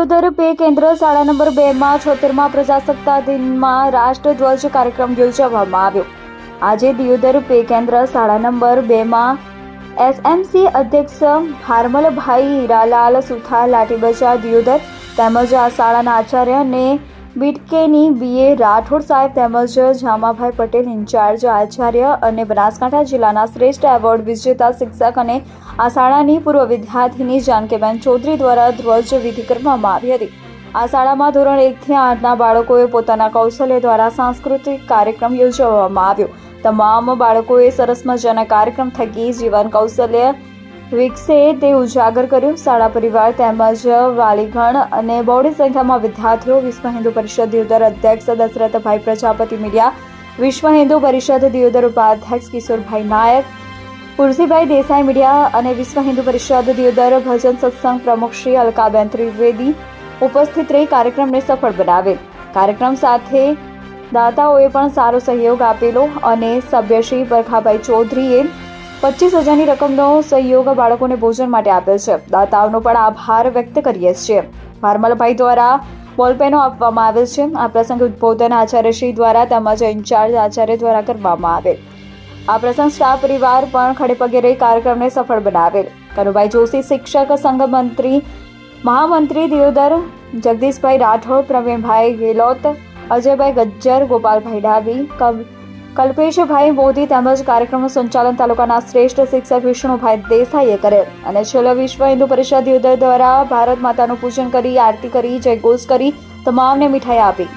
Deodar pay કેન્દ્ર શાળા number બેમાં છોતેરમાં પ્રજાસત્તાક દિનમાં રાષ્ટ્રધ્વજ કાર્યક્રમ યોજવામાં આવ્યો. આજે દિયોદર પે કેન્દ્ર શાળા નંબર બેમાં એસએમસી અધ્યક્ષ હાર્મલભાઈ હીરાલાલ સુથાર લાઠી બજાર દિયોદર તેમજ આ શાળાના આચાર્ય અને બીટકેની બીએ રાઠોડ સાહેબ તેમજ જામાભાઈ પટેલ ઇન્ચાર્જ, આચાર્ય અને બનાસકાંઠા જિલ્લાના શ્રેષ્ઠ એવોર્ડ વિજેતા શિક્ષક અને આ શાળાની પૂર્વ વિદ્યાર્થીની જાનકીબેન ચૌધરી દ્વારા ધ્વજ વિધિ કરવામાં આવી હતી. આ શાળામાં ધોરણ એકથી આઠના બાળકોએ પોતાના કૌશલ્ય દ્વારા સાંસ્કૃતિક કાર્યક્રમ યોજવામાં આવ્યો. તમામ બાળકોએ સરસ મજાના કાર્યક્રમ થકી જીવન કૌશલ્ય વિકસે તે ઉજાગર કર્યું. શાળા પરિવાર તેમજ વાલીગણ અને બહોળી સંખ્યામાં વિદ્યાર્થીઓ વિશ્વ હિન્દુ પરિષદ દિયોદર અધ્યક્ષ દશરથભાઈ પ્રજાપતિ મીડિયા, વિશ્વ હિન્દુ પરિષદ દિયોદર ઉપાધ્યક્ષ કિશોરભાઈ નાયક પુરસીભાઈ દેસાઈ મીડિયા અને વિશ્વ હિન્દુ પરિષદ દિયોદર ભજન સત્સંગ પ્રમુખ શ્રી અલકાબેન ત્રિવેદી ઉપસ્થિત રહી કાર્યક્રમને સફળ બનાવેલ કાર્યક્રમ સાથે દાતાઓએ પણ સારો સહયોગ આપેલો અને સભ્યશ્રી બરખાભાઈ ચૌધરીએ પચીસ હજારની રકમનો સહયોગ બાળકોને ભોજન માટે આપેલ છે. દાતાઓનો પણ આભાર વ્યક્ત કરીએ છીએ. ભારમલભાઈ દ્વારા બોલપેનો આપવામાં આવેલ છે. આ પ્રસંગે ઉદ્બોધન આચાર્યશ્રી દ્વારા તેમજ ઇન્ચાર્જ આચાર્ય દ્વારા કરવામાં આવેલ. આ પ્રસંગ સ્ટાફ પરિવાર પણ ખડેપગે રહી કાર્યક્રમને સફળ બનાવેલ. કનુભાઈ જોશી, શિક્ષક સંઘ મંત્રી, મહામંત્રી દિયોદર, જગદીશભાઈ રાઠોડ, પ્રવીણભાઈ ગેલોત, અજયભાઈ ગજ્જર, ગોપાલભાઈ ડાબી કબ કલ્પેશભાઈ મોદી તેમજ કાર્યક્રમનું સંચાલન તાલુકાના શ્રેષ્ઠ શિક્ષક વિષ્ણુભાઈ દેસાઈએ કરેલ અને છેલ્લે વિશ્વ હિન્દુ પરિષદ યુદ્ધ દ્વારા ભારત માતાનું પૂજન કરી, આરતી કરી, જયઘોષ કરી, તમામને મીઠાઈ આપી.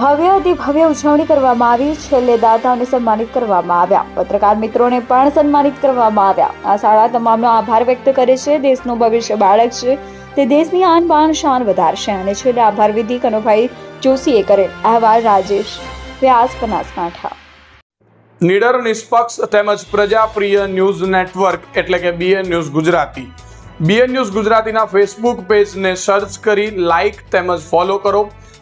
ભવ્ય અતિ ભવ્ય ઉજવણી કરવામાં આવી, છેલ્લે દાતાઓને સન્માનિત કરવામાં આવ્યા. પત્રકાર મિત્રોને પણ સન્માનિત કરવામાં આવ્યા. આ શાળા તમામનો આભાર વ્યક્ત કરે છે. દેશનું ભવિષ્ય બાળક છે. તે દેશની આન બાન શાન વધારશે અને છેલ્લે આભાર વિધિ કનુભાઈ જોશીએ કરેલ અહેવાલ રાજેશ. વ્યાસ બનાસકાંઠા. નિડર, નિષ્પક્ષ તેમજ પ્રજાપ્રિય ન્યૂઝ નેટવર્ક એટલે કે BN news Gujarati. BN news ગુજરાતીના ફેસબુક પેજને સર્ચ કરી લાઇક તેમજ ફોલો કરો.